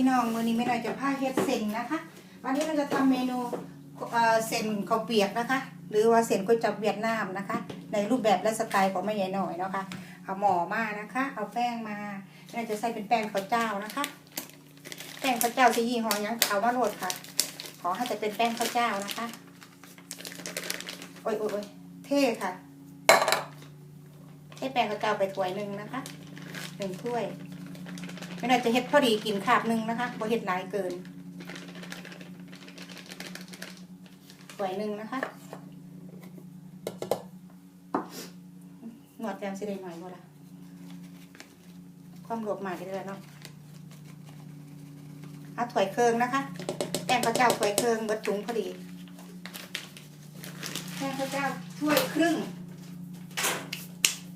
พี่น้องวันนี้ไม่น่อยจะพาเฮ็ดเส้นนะคะ วันนี้เราจะทำเมนูเอ่อเส้นข้าวเปียกนะคะ หรือว่าเส้นก๋วยจั๊บเวียดนามนะคะ ในรูปแบบและสไตล์ของแม่ใหญ่หน่อยเนาะคะเอาหมอมานะคะ เอาแป้งมาเราจะใส่เป็นแป้งข้าวเจ้านะคะ แป้งข้าวเจ้าจะยี่ห้อยังเอามาโหลดค่ะ ขอให้จะเป็นแป้งข้าวเจ้านะคะโอ้ยโอ้ยโอ้ยเท่ค่ะให้แป้งข้าวเจ้าไปถ้วยหนึ่งนะคะหนึ่งถ้วย ไม่น่าจะเฮ็ดพอดีกินคาบหนึ่งนะคะบ่เฮ็ดหลายเกินถ้วยหนึ่งนะคะหนวดแกมสิได้หน่อยบ่ล่ะความรวบมาได้แล้วเนาะเอาถ้วยเคืองนะคะแป้งข้าวเจ้าถ้วยเคืองเบิดถุงพอดีแป้งข้าวเจ้าถ้วยครึ่ง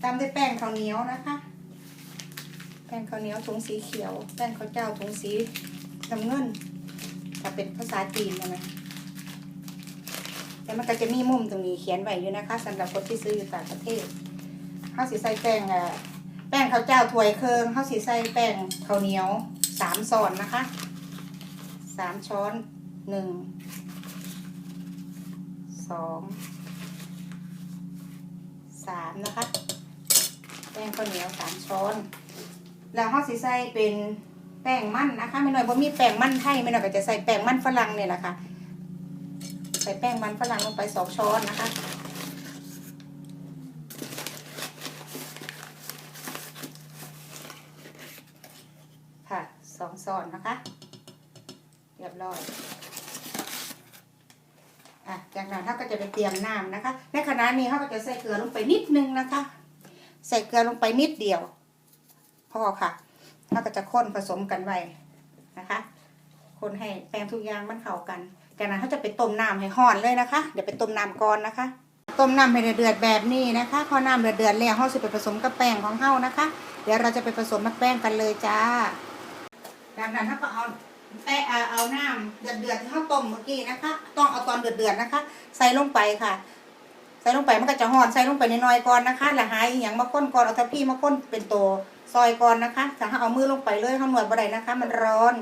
ตามด้วยแป้งข้าวเหนียวนะคะ ป้งข้าวเหนียวถุงสีเขียว แป้งข้าวเจ้าถุงสีน้ำเงินถ้าเป็นภาษาจีนนะแต่มันก็จะมีมุมตรงนี้เขียนไว้อยู่นะคะสำหรับคนที่ซื้ออยู่ต่างประเทศข้าวสีใส่แป้งอะแป้งข้าวเจ้าถ้วยเคืองข้าวสีใส่แป้งข้าวเหนียวสามช้อนนะคะสามช้อนหนึ่งสองสามนะคะ แป้งข้าวเหนียวสามช้อน แล้วข้าวสีใส่เป็นแป้งมันนะคะไม่หน่อยบ่มีแป้งมันไทยไม่หน่อยก็จะใส่แป้งมันฝรั่งเนี่ยแหละค่ะ ใส่แป้งมันฝรั่งลงไปสองช้อนนะคะค่ะสองช้อนนะคะ เรียบร้อยอะจากนั้นเขาก็จะไปเตรียมน้ำนะคะ ในขณะนี้เขาก็จะใส่เกลือลงไปนิดนึงนะคะ ใส่เกลือลงไปนิดเดียว พอค่ะเราก็จะข้นผสมกันไว้นะคะ คนให้แป้งทุกอย่างมันเข้ากัน จากนั้นเขาจะไปต้มน้ำให้ห่อนเลยนะคะ เดี๋ยวไปต้มน้ำก่อนนะคะ ต้มน้ำให้เดือดแบบนี้นะคะ พอน้ำเดือดๆแล้วเขาจะไปผสมกับแป้งของเขานะคะ เดี๋ยวเราจะไปผสมกับแป้งกันเลยจ้าจากนั้นเขาก็เอาแป้งเอาเอาน้ำเดือดๆที่เขาต้มเมื่อกี้นะคะ ต้องเอาตอนเดือดๆนะคะ ใส่ลงไปค่ะ ใส่ลงไปมันก็จะห่อนใส่ลงไปน้อยๆก่อนนะคะแล้วหายอย่างมาค้นก่อนเอาทัพพี่มาค้นเป็นตัวซอยก่อนนะคะถ้าเอามือลงไปเลยข้างหนวดบ่ได้นะคะ มันร้อน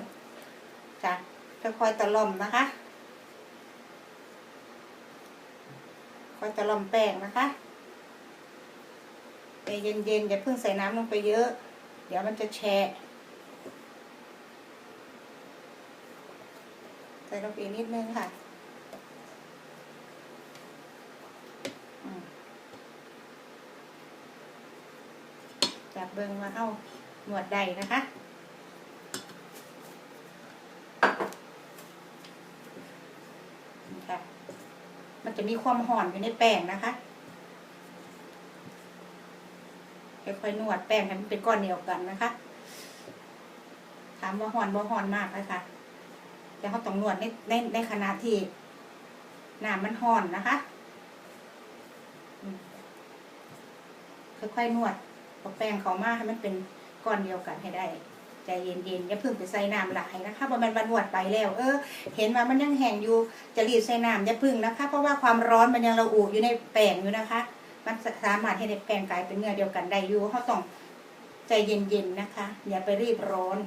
จ้ะค่อยๆตะล่อมนะคะค่อยตะล่อมแป้งนะคะใจเย็นๆอย่าเพิ่งใส่น้ำลงไปเยอะ เดี๋ยวมันจะแฉะใส่ลงไปนิดนึงค่ะ จับเบิงมาเอาหนวดใดนะคะนี่ค่ะมันจะมีความห่อนอยู่ในแป้งนะคะค่อยๆนวดแป้งให้มันเป็นก้อนเดียวกันนะคะ ถามว่าห่อนบ่ห่อนมากนะคะแต่เขาต้องนวดในในในขณะที่น้ำมันห่อนนะคะค่อยๆนวด เอาแป้งเขามาให้มันเป็นก้อนเดียวกันให้ได้ ใจเย็นๆอย่าเพิ่งไปใส่น้ำหลายนะคะเพราะมันบรรวดไปแล้ว เออ เห็นว่ามันยังแห้งอยู่จะรีดใส่น้ำอย่าเพึ่งนะคะ เพราะว่าความร้อนมันยังระอุอยู่ในแป้งอยู่นะคะ มันสามารถให้ในแป้งกลายเป็นเนื้อเดียวกันได้อยู่เขาต้องใจเย็นๆนะคะ อย่าไปรีบร้อน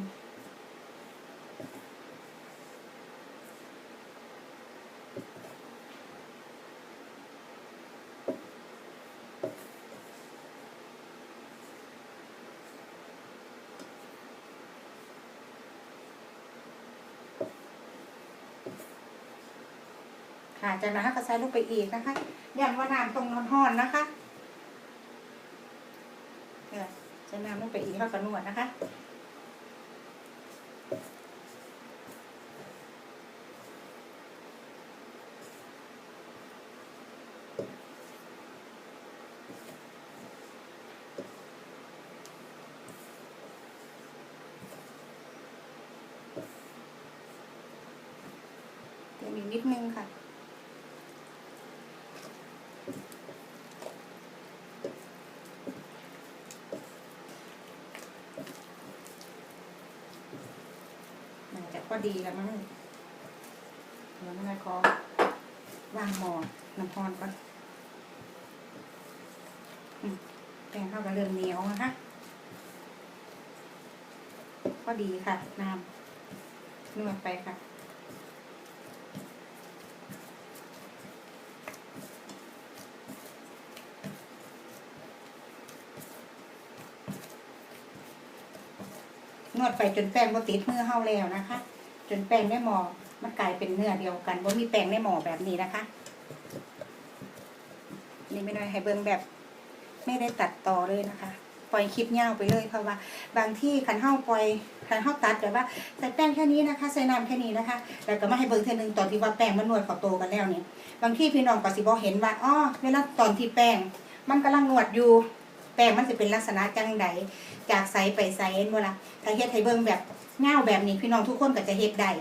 ค่ะจากนั้นก็ใส่ลงไปอีกนะคะย้ำว่าน้ำตรงนอนห่อนนะคะเออใส่น้ำลงไปอีกแล้วก็นวดนะคะนิดนึงค่ะ มันจะพอดีแล้วมั้งเดี๋ยวมันขอวางหมอน้ำพรก่อนแป้งเข้ากับเริ่มเหนียวนะคะพอดีค่ะน้ำนวดไปค่ะนวดไปจนแป้งบ่ติดมือเฮาแล้วนะคะ จนแป้งได้หมอมันกลายเป็นเนื้อเดียวกันบ่มีแป้งได้หมอแบบนี้นะคะ นี่ไม่ได้ให้เบิ่งแบบ ไม่ได้ตัดต่อเลยนะคะ ปล่อยคลิปยาวไปเลยเพราะว่า บางที่คันเฮาปล่อยคันเฮาตัดแบบว่าใส่แป้งแค่นี้นะคะ ใส่น้ำแค่นี้นะคะ แล้วก็มาให้เบิ่งเท่นึงตอนที่ว่าแป้งมันนวดเขาโตกันแล้วเนี่ยบางที่พี่น้องก็สิบ่เห็นว่าอ้อเวลาตอนที่แป้ง มันกำลังนวดอยู่แป้งมันจะเป็นลักษณะจังใดจากใสไปใสเห็นบ่ล่ะถ้าเฮ็ดให้เบิ่งแบบ เงาแบบนี้พี่น้องทุกคนก็จะเฮ็ดได้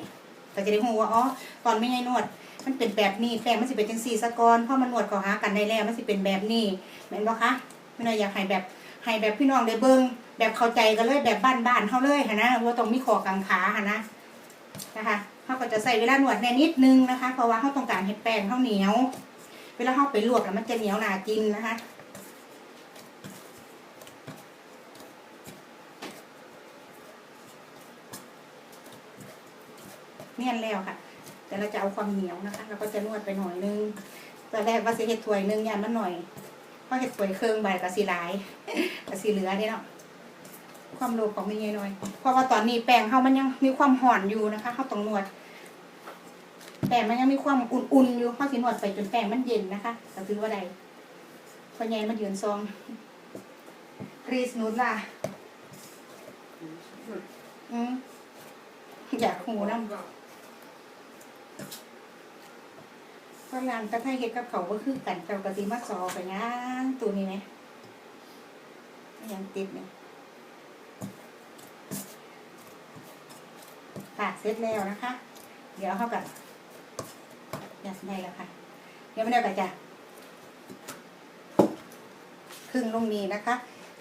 ก็จะได้รู้ว่าอ๋อตอนไม่ให้นวด มันเป็นแบบนี้แป้งมันสิเป็นจังซี่ซะกอนพอมันนวดเขาหากันได้แล้วมันสิเป็นแบบนี้แม่นบ่คะพี่น้องอยากให้แบบให้แบบพี่น้องได้เบิ่งแบบเข้าใจกันเลยแบบบ้านๆเฮาเลยหั่นนะว่าต้องมีคอกังขาหั่นนะนะคะเฮาก็จะใส่เวลาหนวดแน่นิดนึงนะคะ เพราะว่าเฮาต้องการให้แป้งเฮาเหนียว เวลาเฮาไปลวกแล้วมันจะเหนียวหนากินนะคะ เนียนแล้วค่ะ แต่เราจะเอาความเหนียวนะคะเราก็จะนวดไปหน่อยนึงตอนแรกว่าสิเห็ดถ้วยนึงยานมันหน่อยเพราะเห็ดถ้วยเครื่องใบกับสีหลายกับสีเหลือเนี่ยเนาะความโลภของไม่เยน้อย เพราะว่าตอนนี้แป้งเขามันยังมีความห่อนอยู่นะคะเขาต้องนวดแป้งมันยังมีความอุ่นๆอยู่เขาสินวดไปจนแป้งมันเย็นนะคะเราถือว่าใดพอใหญ่มันยืนซองกรีซนูดล่ะอืมอยากหูน้ำ ฝรั่งกับไทยเฮ็ดกับเขาวบ่คือกันเจ้ากะสิมาสอไปงานตัวนี้ไหมยังติดเนี่ยค่ะเสร็จแล้วนะคะ เดี๋ยวเขากับอยากได้แล้วค่ะ เดี๋ยวไม่ได้ก็จะครึ่งลงนี้นะคะ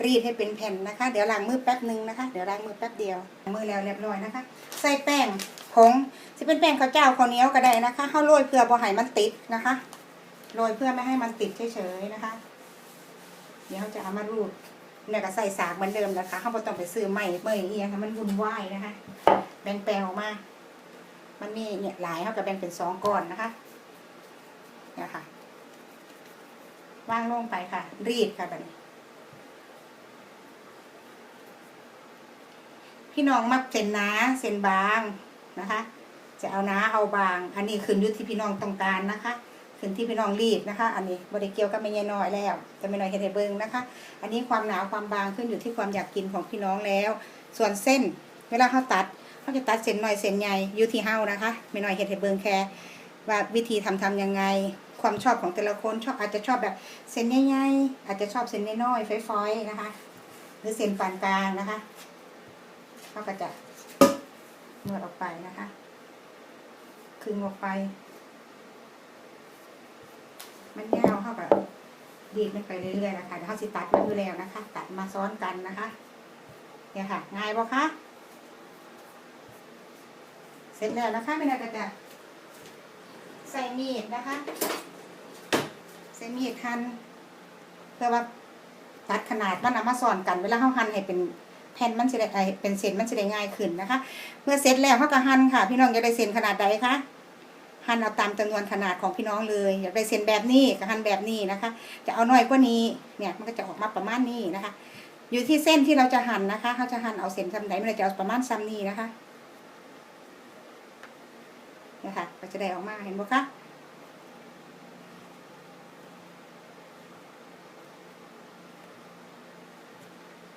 รีดให้เป็นแผ่นนะคะ เดี๋ยวล้างมือแป๊บหนึ่งนะคะ เดี๋ยวล้างมือแป๊บเดียวล้างมือแล้วเรียบร้อยนะคะ ใส่แป้งผง จะเป็นแป้งข้าวเจ้าข้าวเหนียวก็ได้นะคะข้าวโรยเพื่อบ่ให้มันติดนะคะโรยเพื่อไม่ให้มันติดเฉยๆนะคะ เดี๋ยวจะเอามารูดเนี่ยก็ใส่สากเหมือนเดิมนะคะเขาบ่ต้องไปซื้อใหม่เมื่อยเอียค่ะมันวุ่นวายนะคะ แบ่งแปลงออกมา มันมีเนี่ยหลายเขาก็แบ่งเป็นสองก้อนนะคะเนี่ยค่ะวางลงไปค่ะ รีดค่ะแบบนี้พี่น้องมักเส้นหนาเส้นบางนะคะ จะเอาหนาเอาบาง อันนี้ขึ้นอยู่ที่พี่น้องต้องการนะคะ ขึ้นที่พี่น้องรีดนะคะ อันนี้บริเกียวกับไม่ยายน้อยแล้วจะไม่น้อยเฮดให้เบิงนะคะ อันนี้ความหนาความบางขึ้นอยู่ที่ความอยากกินของพี่น้องแล้ว ส่วนเส้น เวลาเขาตัดเขาจะตัดเส้นหน่อยเส้นใหญ่อยู่ที่เฮานะคะ ไม่น้อยเฮดให้เบิงแค่ว่าวิธีทำทำยังไง ความชอบของแต่ละคนชอบอาจจะชอบแบบเส้นใหญ่ๆอาจจะชอบเส้นน้อยๆฝอยๆนะคะ หรือเส้นปานกลางนะคะเขาก็จะนวดออกไปนะคะ คลึงออกไป มันยาวเข้ากับดีดมันไปเรื่อยๆนะคะเดี๋ยวเขาสิตัดมันอยู่แล้วนะคะ ตัดมาซ้อนกันนะคะเนี่ยค่ะ ง่ายปะคะ เสร็จแล้วนะคะไม่น่าก็จะใส่มีดนะคะ ใส่มีดหั่นเพื่อว่าตัดขนาดมันเอามาซ้อนกันเวลาเขาหั่นให้เป็น แผ่นมันจะได้เป็นเส้นมันจะได้ง่ายขึ้นนะคะ เมื่อเสร็จแล้วเขาก็หั่นค่ะ พี่น้องอยากได้เส้นขนาดใดคะหั่นเอาตามจำนวนขนาดของพี่น้องเลยอยากได้เส้นแบบนี้ก็หั่นแบบนี้นะคะ จะเอาน้อยกว่านี้เนี่ยมันก็จะออกมาประมาณนี้นะคะ อยู่ที่เส้นที่เราจะหั่นนะคะเขาจะหั่นเอาเส้นทำไหนมันจะเอาประมาณซ้ำนี้นะคะนี่ค่ะก็จะได้ออกมาเห็นบ่คะ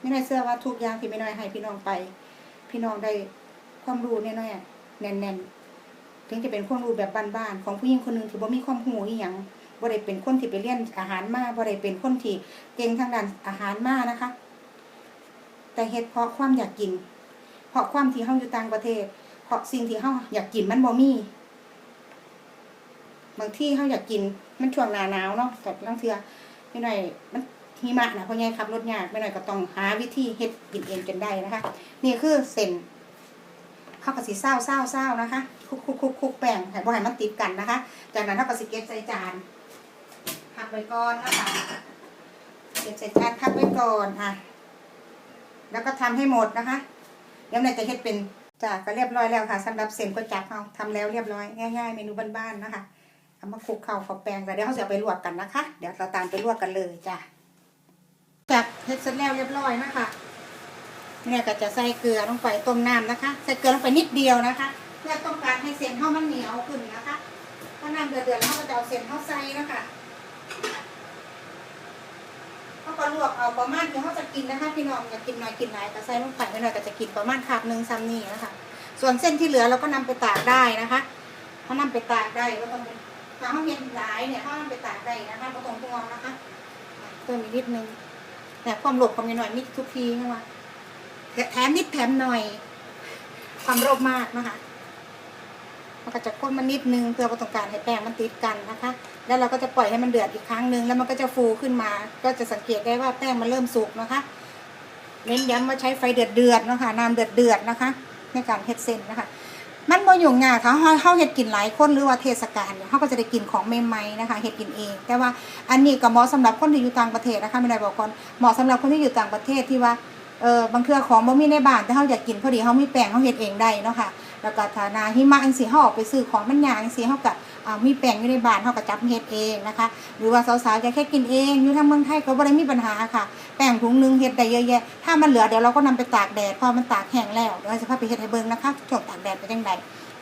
ไม่น้อยเสื้อว่าทุกอย่างที่ไม่น้อยให้พี่น้องไป พี่น้องได้ความรู้แน่ๆแน่นๆถึงจะเป็นความรู้แบบบ้านๆของผู้หญิงคนหนึ่งที่บ่มีความรู้อีหยังบ่ได้เป็นคนที่ไปเรียนอาหารมาบ่ได้เป็นคนที่เก่งทางด้านอาหารมานะคะ แต่เฮ็ดเพราะความอยากกิน เพราะความที่เฮาอยู่ต่างประเทศ เพราะสิ่งที่เฮาอยากกินมันบ่มีบางที่เฮาอยากกินมันช่วงหน้าหนาวเนาะแต่ลางเทื่อไม่หน่อยมัน หิมะนะเพราะไงขับรถยากไม่หน่อยก็ต้องหาวิธีเฮ็ดกินเองจนได้นะคะ นี่คือเส้นข้าวกับสีเศร้าเศร้าเศร้านะคะคุกคุกคุกคุกแป้งให้บ่ให้มันติดกันนะคะ จากนั้นเท่ากับสิเก็บใส่จานพักไว้ก่อนนะคะเก็บใส่จานพักไว้ก่อนอะ แล้วก็ทำให้หมดนะคะเดี๋ยวเราจะเฮ็ดเป็นจ้ะก็เรียบร้อยแล้วค่ะสำหรับเส้นก๋วยจั๊บเราทำแล้วเรียบร้อยง่ายๆเมนูบ้านๆนะคะเอามาคลุกเข้ากับแป้งแต่เดี๋ยวเราจะไปลวกกันนะคะ เดี๋ยวเราตามไปลวกกันเลยจ้ะ จากเฮ็ดเสร็จแล้วเรียบร้อยนะคะเนี่ยก็จะใส่เกลือลงไปต้มน้ำนะคะ ใส่เกลือลงไปนิดเดียวนะคะ เพื่อต้องการให้เส้นข้าวมันเหนียวขึ้นนะคะพอน้ำเดือดๆแล้วเราก็จะเอาเส้นข้าวใส่นะคะเขาก็ลวกเอาประมาณที่เขาจะกินนะคะพี่น้องอยากกินน้อยกินหลายก็ใส่ลงไปไม่น้อยก็จะกินประมาณคาบหนึ่งซ้ำนี่นะคะ ส่วนเส้นที่เหลือเราก็นำไปตากได้นะคะเขานำไปตากได้ก็ต้องเป็นถ้าเขาเย็นหลายเนี่ยเขานำไปตากได้นะคะก็ต้องห่วงนะคะเพิ่มอีกนิดนึง แต่ความหลบความหน่อยมิทุกทีนะว่าแถมนิดแถมหน่อย ความโรคมากนะคะมันก็จะข้นมันนิดนึงเพื่อประต้องการให้แป้งมันติดกันนะคะ แล้วเราก็จะปล่อยให้มันเดือดอีกครั้งหนึ่งแล้วมันก็จะฟูขึ้นมา ก็จะสังเกตได้ว่าแป้งมันเริ่มสุกนะคะ เน้นย้ำว่าใช้ไฟเดือดเดือดนะคะน้ำเดือดเดือดนะคะ ในการเฮ็ดเส้นนะคะ มันบ่ยุ่งยากค่ะเฮาเฮาเฮ็ดกินหลายคนหรือว่าเทศกาลเนี่ยเฮาก็จะได้กินของใหม่ๆนะคะเฮ็ดกินเอง แต่ว่าอันนี้ก็เหมาะสำหรับคนที่อยู่ต่างประเทศนะคะไม่ได้บอกก่อนเหมาะสำหรับคนที่อยู่ต่างประเทศที่ว่าเออบางเครื่อของบ่มีในบ้านแต่เฮาอยากกินพอดีเฮามีแป้งเฮาเฮ็ดเองได้เนาะค่ะแล้วก็ถ้านาหิมะอังซี่เฮาออกไปซื้อของมันยากอังซี่เฮาก็ มีแป้งอยู่ในบ้านเฮาก็จับเฮ็ดเองนะคะ หรือว่าสาวๆจะแค่กินเองอยู่ทางเมืองไทยก็บ่ได้มีปัญหาค่ะ แป้งถุงหนึงเฮ็ดได้เยอะแยะ ถ้ามันเหลือเดี๋ยวเราก็นำไปตากแดดพอมันตากแห้งแล้วเดี๋ยวเราจะพาไปเฮ็ดให้เบิ่งนะคะช่วงตากแดดเป็นจังได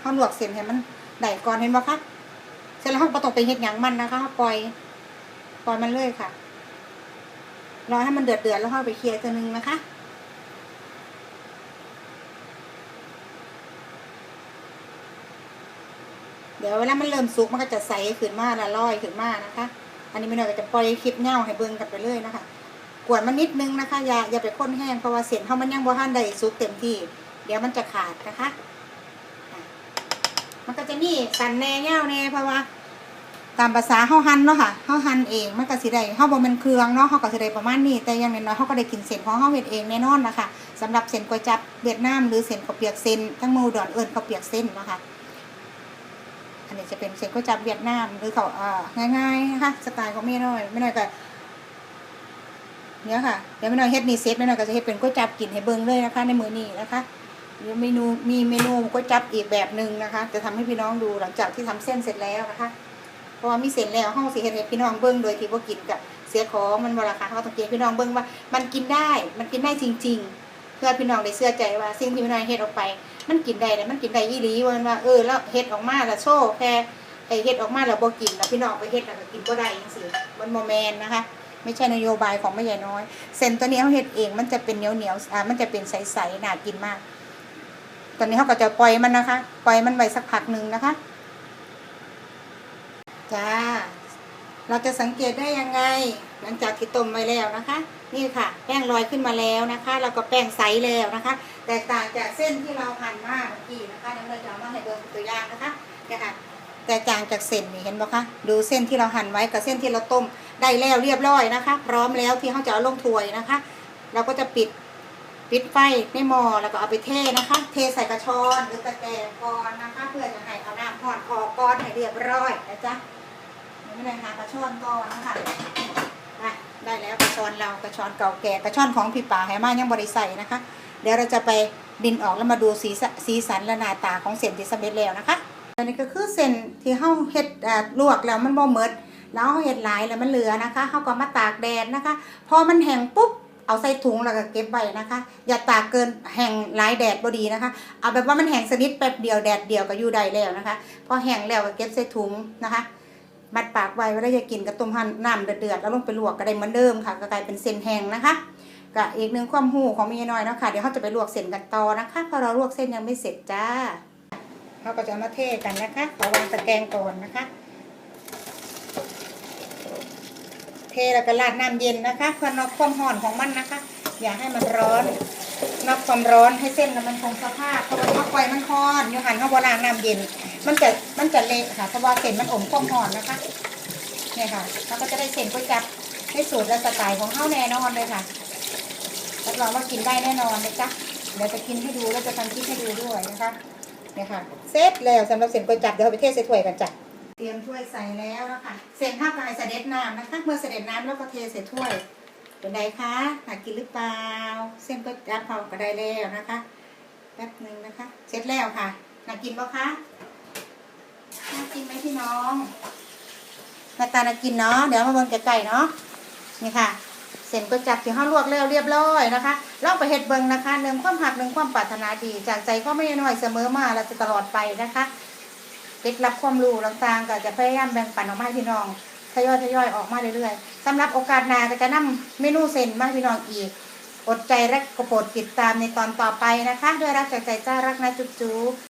เฮาลวกเส้นให้มันได้ก่อนเห็นบ่คะเสร็จแล้วเฮาบ่ต้องไปเฮ็ดหยังมันนะคะปล่อยปล่อยมันเลยค่ะรอให้มันเดือดๆแล้วเฮาไปเคลียร์ตัวนึงนะคะ เดี๋ยวเวลามันเริ่มสุกมันก็จะใสขึ้นมาละลอยขึ้นมานะคะ อันนี้ไม่น้อยก็จะปล่อยคลิปเงาให้เบิ่งกันไปเลยนะคะกวนมันนิดนึงนะคะ อย่าอย่าไปข้นแห้งเพราะว่าเส้นเขามันยังบ่ทันได้สุกเต็มที่ เดี๋ยวมันจะขาดนะคะ มันก็จะมีสันแน่เงาแน่เพราะว่า ตามภาษาเฮาหั่นเนาะค่ะเฮาหั่นเองมันก็สิได้เฮาบ่ม่นเครืองเนาะเฮาก็สิได้ประมาณนี้แต่อย่างน้อยๆเฮาก็ได้กินเส้นของเฮาเฮ็ดเองแน่นอนนะคะสำหรับเส้นก๋วยจับเวียดนามหรือเส้นข้าวเปียกเส้นทั้งมูดอนเอิ้นข้าวเปียกเส้นนะคะ อันนี้จะเป็นเส้นก๋วยจั๊บเวียดนามหรือเขาเอ่อง่ายๆนะคะสไตล์ของแม่น้อยแม่น้อยก็เนี่ยค่ะเดี๋ยวแม่น้อยเฮ็ดนี่เสร็จแม่น้อยก็จะเฮ็ดเป็นก๋วยจั๊บกินให้เบิ่งเลยนะคะ ในมือนี้นะคะเดี๋ยวเมนูมีเมนูก๋วยจั๊บอีกแบบหนึ่งนะคะ จะทำให้พี่น้องดูหลังจากที่ทำเส้นเสร็จแล้วนะคะเพราะว่ามีเส้นแล้วเฮาสิเฮ็ดให้พี่น้องเบิ่งโดยที่บ่กินกับเสียของมันบ่ล่ะค่ะเฮาต้องเก็บพี่น้องเบิ่งว่า มันกินได้มันกินได้จริง ๆ เพื่อพี่น้องได้เชื่อใจว่าสิ่งที่พี่น้อยเฮ็ดออกไป มันกินได้แล้วมันกินได้อีหลีว่าว่าเออแล้วเฮ็ดออกมาแล้วโชว์แค่ไอเฮ็ดออกมาแล้วบ่กินแล้วพี่น้องไปเฮ็ดแล้วกินบ่ได้จังซี่มันบ่แมนนะคะ ไม่ใช่นโยบายของแม่ใหญ่น้อยเส้นตัวนี้เขาเฮ็ดเองมันจะเป็นเหนียวเหนียวอ่ามันจะเป็นใสๆน่ากินมาก ตอนนี้เขาก็จะปล่อยมันนะคะ ปล่อยมันไว้สักพักหนึ่งนะคะจ้าเราจะสังเกตได้ยังไง หลังจากที่ต้มไว้แล้วนะคะ นี่ค่ะ แป้งลอยขึ้นมาแล้วนะคะ แล้วก็แป้งใสแล้วนะคะ แตกต่างจากเส้นที่เราหั่นมาเมื่อกี้นะคะเดี๋ยวเราจะเอามาให้ดูตัวอย่างนะคะนี่ยค่ะแตกต่างจากเส้นนี่เห็นไหมคะดูเส้นที่เราหั่นไว้กับเส้นที่เราต้มได้แล้วเรียบร้อยนะคะ พร้อมแล้วที่เขาจะเอาลงถ้วยนะคะ เราก็จะปิดปิดไฟในหม้อแล้วก็เอาไปเทนะคะ เทใส่กระชอนหรือตะแกรงก่อนนะคะ เพื่อจะให้เอาน้ำหอดออกก่อนให้เรียบร้อยนะจ๊ะไม่ได้หากระชอนก่อนนะคะอะได้แล้วกระชอนเรากระชอนเก่าแก่กระชอนของพี่ป่าแหมายังบริใส่นะคะ เดี๋ยวเราจะไปดินออกแล้วมาดูสีสีสันและหน้าตาของเส้นที่สำเร็จแล้วนะคะอันนี้ก็คือเส้นที่เฮาเฮ็ดลวกแล้วมันบ่หมดแล้วเฮาเฮ็ดหลายแล้วมันเหลือนะคะเฮาก็มาตากแดดนะคะ พอมันแห้งปุ๊บเอาใส่ถุงแล้วก็เก็บไว้นะคะ อย่าตากเกินแห้งหลายแดดบ่ดีนะคะ เอาแบบว่ามันแห้งสนิทแป๊บเดียวแดดเดียวก็อยู่ได้แล้วนะคะ พอแห้งแล้วก็เก็บใส่ถุงนะคะ มัดปากไว้เวลาจะกินก็ต้มหั่นน้ำเดือดๆแล้วลงไปลวกก็ได้เหมือนเดิมค่ะก็กลายเป็นเส้นแห้งนะคะ ก็อีกหนึ่งความหูของมีน้อยเนาะค่ะเดี๋ยวเขาจะไปลวกเส้นกันต่อนะคะเพราะเราลวกเส้นยังไม่เสร็จจ้าเราก็จะมาเทกันนะคะขอวางตะแกรงก่อนนะคะ เทแล้วก็ราดน้ำเย็นนะคะ เพื่อนอกความร้อนของมันนะคะ อย่าให้มันร้อนนอกความร้อนให้เส้นมันคงสภาพเพราะว่าถ้าปล่อยมันร้อนอยู่หันเข้าบราณน้ำเย็น มันจะมันจะเละค่ะเพราะว่าเส้นมันอมความร้อนนะคะเนี่ยค่ะเราก็จะได้เส้นก๋วยจั๊บให้สูตรและสไตล์ของเขาแน่นอนเลยค่ะ รับรองว่ากินได้แน่นอนเลยจ้ะเดี๋ยวจะกินให้ดูแล้วจะทำคลิปให้ดูด้วยนะคะเนี่ยค่ะเสร็จแล้วสำหรับเส้นก๋วยจับเดี๋ยวเราไปเทใส่ถ้วยกันจ้ะเตรียมถ้วยใส่แล้วนะคะเส้นข้าวกายเสด็จน้ำนะคะเมื่อเสด็จน้ำแล้วก็เทใส่ถ้วยเป็นไงคะหากินหรือเปล่าเส้นก๋วยจับเราก็ได้แล้วนะคะแป๊บหนึ่งนะคะ เสร็จแล้วค่ะน่ากินปะคะน่ากินไหมพี่น้องหน้าตาน่ากินเนาะเดี๋ยวมาเบิ่งไก่เนาะนี่ค่ะ เส้นก๋วยจับที่ห้าลวกแล้วเรียบร้อยนะคะลองไปเฮ็ดเบิงนะคะหนึ่งความหักหนึ่งความปรารถนาดี จากใจก็ไม่น้อยเสมอมาและจะตลอดไปนะคะเด็กรับความรู้ต่างๆก็จะพยายามแบ่งปันออกมาให้พี่น้องทยอยทยอยๆออกมาเรื่อยๆสำหรับโอกาสหน้าก็จะนำเมนูเส้นมาให้พี่น้องอีกอดใจและกระโปรดติดตามในตอนต่อไปนะคะ ด้วยรักจากใจจ้ารักนะจุ๊จุ๊บ